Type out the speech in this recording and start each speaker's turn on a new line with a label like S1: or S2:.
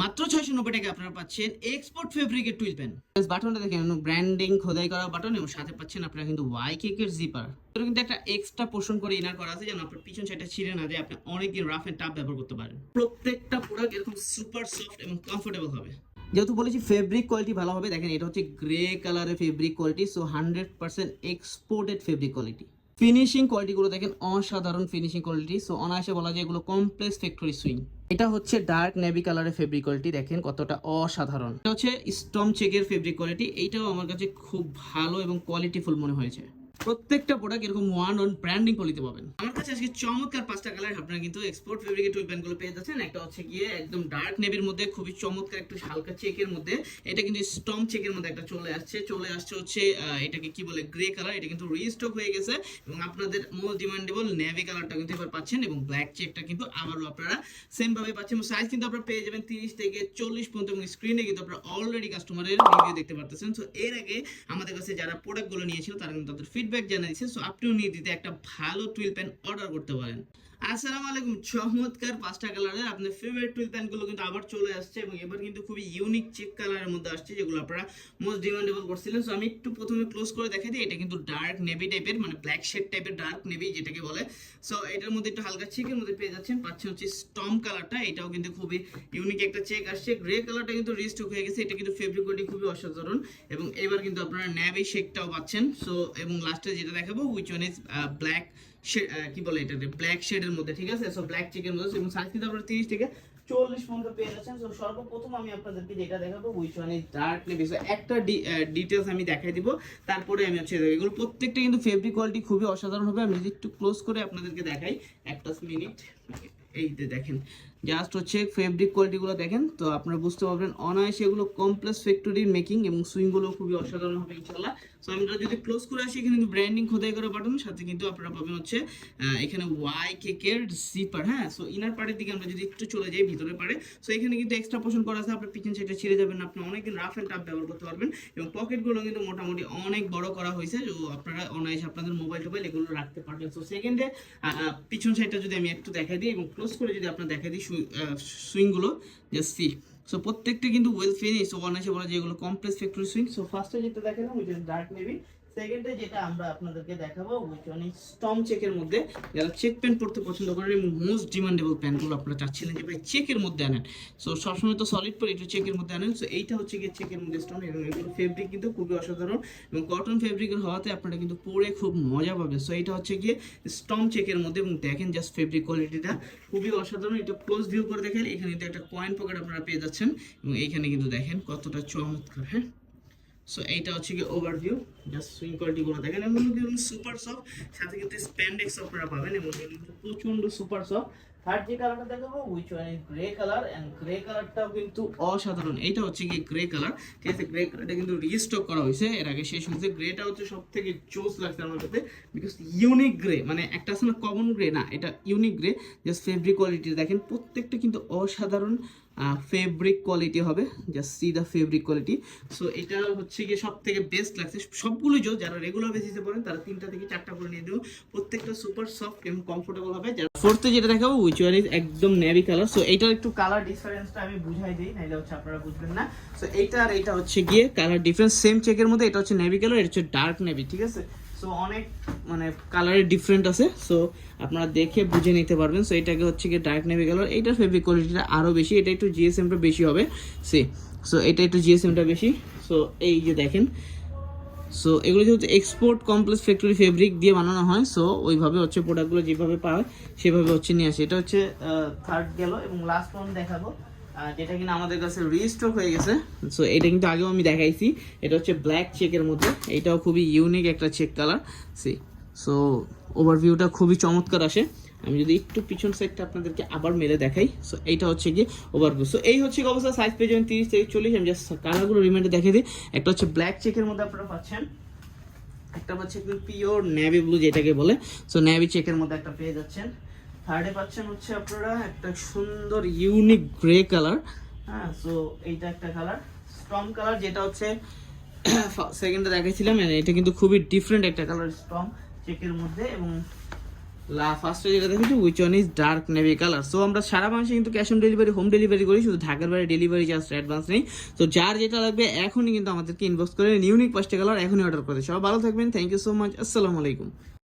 S1: মাত্র ছয়শো নব্বই টাকা আপনারা পাচ্ছেন এক্সপোর্ট ফেব্রিকের টুইল পেন বাটনটা দেখেন ব্র্যান্ডিং খোদাই করা বাটন এবং সাথে পাচ্ছেন আপনারা কিন্তু ওয়াই কেকের জিপার কিন্তু একটা এক্সট্রা পোর্শন করে ইনার করা আছে যেন আপনার পিছন সাইডটা ছিঁড়ে না যায়, আপনি অনেকদিন রাফ এন্ড টাফ ব্যবহার করতে পারেন। প্রত্যেকটা প্রোডাক্ট এরকম সুপার সফট এবং কমফোর্টেবল হবে। যেহেতু বলেছি ফেব্রিক কোয়ালিটি ভালো হবে, দেখেন এটা হচ্ছে গ্রে কালারের fabric quality so hundred percent exported fabric quality finishing কোয়ালিটিগুলো দেখেন, অসাধারণ ফিনিশিং কোয়ালিটি সো অনায়াসে বলা যায় এগুলো কমপ্লেক্স ফ্যাক্টরি সুইং এটা হচ্ছে ডার্ক নেভি কালারের ফেব্রিক কোয়ালিটি দেখেন কতটা অসাধারণ। এটা হচ্ছে স্টম চেকের ফেব্রিক কোয়ালিটি এইটাও আমার কাছে খুব ভালো এবং কোয়ালিটিফুল মনে হয়েছে। প্রত্যেকটা প্রোডাক্ট এরকম ওয়ান অন ব্র্যান্ডিং কোয়ালিটি পাবেন। আমার কাছে আজকে চমৎকার পাঁচটা কালার আপনারা কিন্তু এক্সপোর্ট ফেব্রিকের টুল প্যান্টগুলো পেয়ে যাচ্ছেন। একটা হচ্ছে গিয়ে একদম ডার্ক নেভির মধ্যে, খুবই চমৎকার একটু হালকা চেকের মধ্যে। এটা কিন্তু স্টম চেকের মধ্যে একটা চলে আসছে। চলে আসছে হচ্ছে এটাকে কি বলে গ্রে কালার এটা কিন্তু রিস্টক হয়ে গেছে। এবং আপনাদের মোস্ট ডিমান্ডেবল নেভি কালারটা কিন্তু এবার পাচ্ছেন এবং ব্ল্যাক চেকটা কিন্তু আবারও আপনারা সেম ভাবে পাচ্ছেন। সাইজ কিন্তু আপনারা পেয়ে যাবেন তিরিশ থেকে চল্লিশ পর্যন্ত এবং স্ক্রিনে কিন্তু আপনারা অলরেডি কাস্টমারের রিভিউ দেখতে পারতেছেন। সো এর আগে আমাদের কাছে যারা প্রোডাক্টগুলো নিয়েছিল, তারা কিন্তু তাদের ফিডব্যাক জানিয়েছে সো আপনিও নিয়ে দিতে একটা ভালো টুইল প্যান অর্ডার করতে পারেন। আসসালামু আলাইকুম। চমৎকার পাঁচটা কালারে আপনার ফেভারিট টুইল প্যান্টগুলো কিন্তু আবার চলে আসছে এবং এবার কিন্তু খুবই ইউনিক চেক কালারের মধ্যে আসছে যেগুলো আপনারা মোস্ট ডিমান্ডেবল করছিলেন। সো আমি একটু প্রথমে ক্লোজ করে দেখাই দিই। এটা কিন্তু ডার্ক নেভি টাইপের মানে ব্ল্যাক শেড টাইপের ডার্ক নেভি যেটাকে বলে। সো এটার মধ্যে একটু হালকা চেকের মধ্যে পেয়ে যাচ্ছেন। পাচ্ছেন হচ্ছে স্টম কালারটা এটাও কিন্তু খুবই ইউনিক একটা চেক আসছে। গ্রে কালারটা কিন্তু রিস্টক হয়ে গেছে। এটা কিন্তু ফেব্রিক কোয়ালিটি খুবই অসাধারণ। এবং এবার কিন্তু আপনারা নেভি শেকটাও পাচ্ছেন। সো এবং লাস্টে যেটা দেখাবো উইচ ওয়ান ইজ ব্ল্যাক কি বলে এটা ব্ল্যাক শেডের মধ্যে, ঠিক আছে? সো ব্ল্যাক চেকের মধ্যে, এবং সাইজ কিন্তু আপনারা তিরিশ থেকে চল্লিশ পর্যন্ত পেয়ে যাচ্ছেন। সো সর্বপ্রথম আমি আপনাদেরকে যেটা দেখাবো which one is dark navy so একটা ডিটেলস আমি দেখাই দিব। তারপরে আমি হচ্ছে। এগুলো প্রত্যেকটা কিন্তু ফেব্রিক কোয়ালিটি খুবই অসাধারণ হবে। আমি যদি একটু ক্লোজ করে আপনাদেরকে দেখাই একটা মিনিট এই যে দেখেন জাস্ট হচ্ছে ফেব্রিক কোয়ালিটিগুলো দেখেন, তো আপনারা বুঝতে পারবেন, অনায়াসে এগুলো কমপ্লেক্স ফ্যাক্টরির মেকিং এবং সুইংগুলো খুবই অসাধারণ হবে ইনশাল্লাহ সো আমরা যদি ক্লোজ করে আসি, এখানে কিন্তু ব্র্যান্ডিং খোদাই করা বাটন সাথে কিন্তু আপনারা পাবেন হচ্ছে এখানে ওয়াই কেকের জিপার হ্যাঁ? সো ইনার পার্টের দিকে আমরা যদি একটু চলে যাই ভিতরে পারে সো এখানে কিন্তু এক্সট্রা পোর্শন করা আছে, আপনার পিছন সাইডে ছিঁড়ে যাবেন আপনি অনেকদিন রাফ অ্যান্ড টাফ ব্যবহার করতে পারবেন, এবং পকেটগুলো কিন্তু মোটামুটি অনেক বড় করা হয়েছে, তো আপনারা অনায়াসে আপনাদের মোবাইল টোবাইল এগুলো রাখতে পারবেন। সো সেকেন্ডে পিছন সাইডটা যদি আমি একটু দেখাই দিই, এবং ক্লোজ করে যদি আপনার দেখা দিই সুইংগুলো জাস্ট সি। সো প্রত্যেকটা কিন্তু ওয়েল ফিনিশ অনায়াসে বলা যে এগুলো কমপ্লেক্স ফ্যাক্টরি সুইং। সো ফার্স্টে যেটা দেখেন উইচ ইজ ডার্ক নেভি সেকেন্ডে যেটা আমরা আপনাদেরকে দেখাবো উইচ ওয়ান স্টম চেকের মধ্যে, যারা চেক পেন পড়তে পছন্দ করেন মোস্ট ডিমান্ডেবল প্যান্টগুলো আপনারা চাচ্ছিলেন যে ভাই চেকের মধ্যে আনেন। সো সবসময় তো সলিড পরে একটু চেকের মধ্যে আনেন। সো এইটা হচ্ছে গিয়ে চেকের মধ্যে স্টোন এবং এগুলো ফেব্রিক কিন্তু খুবই অসাধারণ এবং কটন ফেব্রিকের হওয়াতে আপনারা কিন্তু পরে খুব মজা পাবেন। সো এটা হচ্ছে গিয়ে স্টম চেকের মধ্যে এবং দেখেন জাস্ট ফেব্রিক কোয়ালিটিটা খুবই অসাধারণ। এটা ক্লোজ ভিউ করে দেখেন, এখানে কিন্তু একটা কয়েন পকেট আপনারা পেয়ে যাচ্ছেন এবং এইখানে কিন্তু দেখেন কতটা চমৎকার হ্যাঁ? সো এইটা হচ্ছে কি ওভারভিউ জাস্ট সুইং কোয়ালিটি গুলো দেখেন। এবং কিন্তু সুপার সফট সাথে কিন্তু স্প্যান্ডেক্স আপনারা পাবেন। এগুলো কিন্তু প্রচণ্ড সুপার সফট থার্ড যে কালারটা দেখাবো which one is grey colour and grey কালারটাও কিন্তু অসাধারণ। এইটা হচ্ছে কি গ্রে কালার ঠিক আছে? গ্রে কালারটা কিন্তু রিস্টক করা হয়েছে। এর আগে শেষ হয়েছে। গ্রেটা হচ্ছে সব থেকে জোস লাগছে আমার কাছে। বিকজ ইউনিক গ্রে মানে একটা আছে না কমন গ্রে না, এটা unique grey just fabric quality দেখেন, প্রত্যেকটা কিন্তু অসাধারণ। ফেব্রিক কোয়ালিটি হবে। Just see the fabric quality so এটা হচ্ছে গিয়ে সব থেকে বেস্ট লাগছে। সবগুলো জো যারা রেগুলার বেসিসে পড়েন, তারা তিনটা থেকে চারটা করে নিয়ে দেবো প্রত্যেকটা সুপার সফট এবং কমফোর্টেবল হবে। যারা ফোর্থে যেটা দেখাবো উইচ ওয়ান ইজ একদম নেভি কালার সো এইটার একটু কালার ডিফারেন্সটা আমি বুঝাই দিই, নাইলে হচ্ছে আপনারা বুঝবেন না। সো এইটা আর এইটা হচ্ছে গিয়ে কালার ডিফারেন্স সেম চেকের মধ্যে এটা হচ্ছে নেভি কালার এটা হচ্ছে ডার্ক নেভি ঠিক আছে? সো অনেক মানে কালারের ডিফারেন্ট আছে। সো আপনারা দেখে বুঝে নিতে পারবেন। সো এটাকে হচ্ছে গিয়ে ডার্ক নেভি কালার এইটার ফেব্রিক কোয়ালিটিটা আরও বেশি। এটা একটু জিএসএমটা বেশি হবে। সে সো এটা একটু জিএসএমটা বেশি। সো এই যে দেখেন। সো এগুলো যেহেতু এক্সপোর্ট কমপ্লেক্স ফ্যাক্টরি ফেব্রিক দিয়ে বানানো হয় সো ওইভাবে হচ্ছে প্রোডাক্টগুলো যেভাবে পাওয়া সেভাবে হচ্ছে নিয়ে আসে। এটা হচ্ছে থার্ড গেল এবং লাস্ট ওয়ান দেখাবো। যেটা কিনা আমাদের কাছে রিস্টক হয়ে গেছে। সো এটা কিন্তু আগেও আমি দেখাইছি। এটা হচ্ছে ব্ল্যাক চেকের মধ্যে। এটাও খুবই ইউনিক একটা চেক কালার সি সো ওভারভিউটা খুবই চমৎকার আসে। আমি যদি একটু পিছন সাইডটা আপনাদেরকে আবার মেরে দেখাই। সো এইটা হচ্ছে গিয়ে ওভারভিউ সো এই হচ্ছে অবস্থা। সাইজ পেয়ে যাবেন তিরিশ থেকে চল্লিশ। আমি জাস্ট কালারগুলো রিমাইন্ডে দেখে দিই। একটা হচ্ছে ব্ল্যাক চেকের মধ্যে আপনারা পাচ্ছেন। একটা পাচ্ছে একদম পিওর নেভি ব্লু যেটাকে বলে। সো নেভি চেকের মধ্যে একটা পেয়ে যাচ্ছেন। থার্ডে পাচ্ছেন হচ্ছে আপনারা একটা সুন্দর ইউনিক গ্রে কালার হ্যাঁ সো এইটা একটা কালার স্ট্রং কালার যেটা হচ্ছে সেকেন্ডে দেখাইছিলাম and এটা কিন্তু খুবই ডিফারেন্ট একটা কালার স্ট্রং চেকের মধ্যে এবং লা ফার্স্টে যেটা দেখেছি which one is dark navy colour so আমরা সারা বাংলাদেশে কিন্তু cash on delivery home delivery করি শুধু ঢাকার বাইরে ডেলিভারি চার্জ অ্যাডভান্স নেই। তো যার যেটা লাগবে এখনই কিন্তু আমাদেরকে ইনবক্স করে ইউনিক পাঁচটা কালার এখনই অর্ডার করে সব ভালো থাকবেন। থ্যাংক ইউ সো মাচ আসসালামু আলাইকুম।